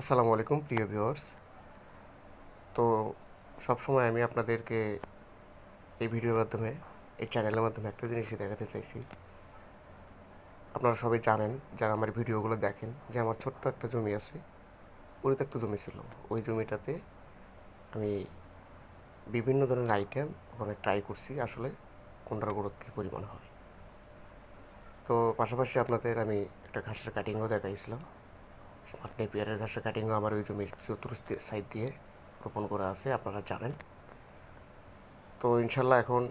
আসসালামু আলাইকুম, প্রিয় ভিউয়ার্স। তো সবসময় আমি আপনাদেরকে এই ভিডিওর মাধ্যমে, এই চ্যানেলের মাধ্যমে একটা জিনিসই দেখাতে চাইছি। আপনারা সবাই জানেন, যারা আমার ভিডিওগুলো দেখেন, যে আমার ছোট্ট একটা জমি আছে, পরিত্যক্ত জমি ছিল। ওই জমিটাতে আমি বিভিন্ন ধরনের আইটেম ওখানে ট্রাই করছি, আসলে কোনটার গ্রোথ কী পরিমাণ হয়। তো পাশাপাশি আপনাদের আমি একটা ঘাসের কাটিংও দেখাইছিলাম। স্মার্ট নেপিয়ারের ঘাসের কাটিংও আমার ওই জমির চতুর্থ সাইড দিয়ে রোপণ করা আছে, আপনারা জানেন। তো ইনশাল্লাহ এখন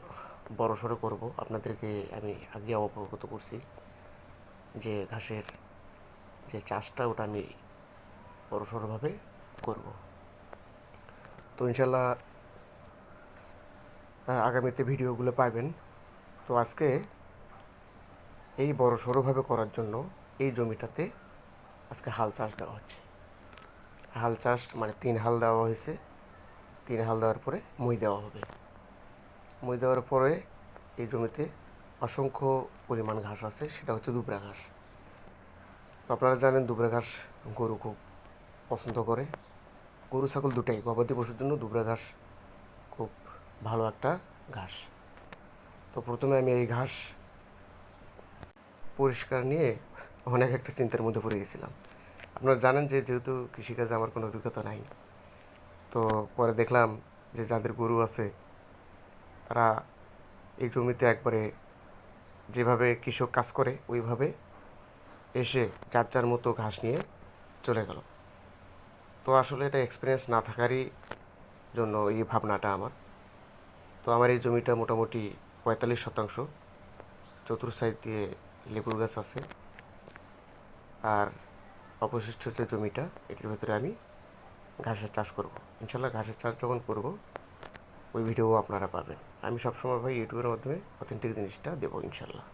বড় সড়ো করব। আপনাদেরকে আমি আগে অবগত করছি যে ঘাসের যে চাষটা, ওটা আমি বড় সড়োভাবে করব। তো ইনশাল্লাহ আগামীতে ভিডিওগুলো পাবেন তো আজকে এই বড় সড়োভাবে করার জন্য এই জমিটাতে আজকে হাল চাষ দেওয়া হচ্ছে। হাল চাষ মানে তিন হাল দেওয়া হয়েছে। তিন হাল দেওয়ার পরে মই দেওয়া হবে। মই দেওয়ার পরে এই জমিতে অসংখ্য পরিমাণ ঘাস আছে, সেটা হচ্ছে দুবরা ঘাস। তো আপনারা জানেন দুবরা ঘাস গরু খুব পছন্দ করে। গরু, ছাগল দুটাই, গবাদি পশুর জন্য দুবরা ঘাস খুব ভালো একটা ঘাস। তো প্রথমে আমি এই ঘাস পরিষ্কার নিয়ে অনেক একটা চিন্তার মধ্যে পড়ে গেছিলাম। আপনারা জানেন যে যেহেতু কৃষিকাজে আমার কোনো অভিজ্ঞতা নাই, তো পরে দেখলাম যে যাদের গরু আছে, তারা এই জমিতে একবারে যেভাবে কৃষক কাজ করে, ওইভাবে এসে যার যার মতো ঘাস নিয়ে চলে গেল। তো আসলে এটা এক্সপিরিয়েন্স না থাকারই জন্য এই ভাবনাটা আমার। তো আমার এই জমিটা মোটামুটি পঁয়তাল্লিশ শতাংশ। চতুর সাইড দিয়ে লেবুর গাছ আছে। আর অবশিষ্ট যে জমিটা, এটির ভেতরে আমি ঘাসের চাষ করব। ইনশাল্লাহ ঘাসের চাষ যখন করব, ওই ভিডিও আপনারা পাবেন। আমি সবসময় ভাই ইউটিউবের মাধ্যমে অথেন্টিক জিনিসটা দেবো ইনশাল্লাহ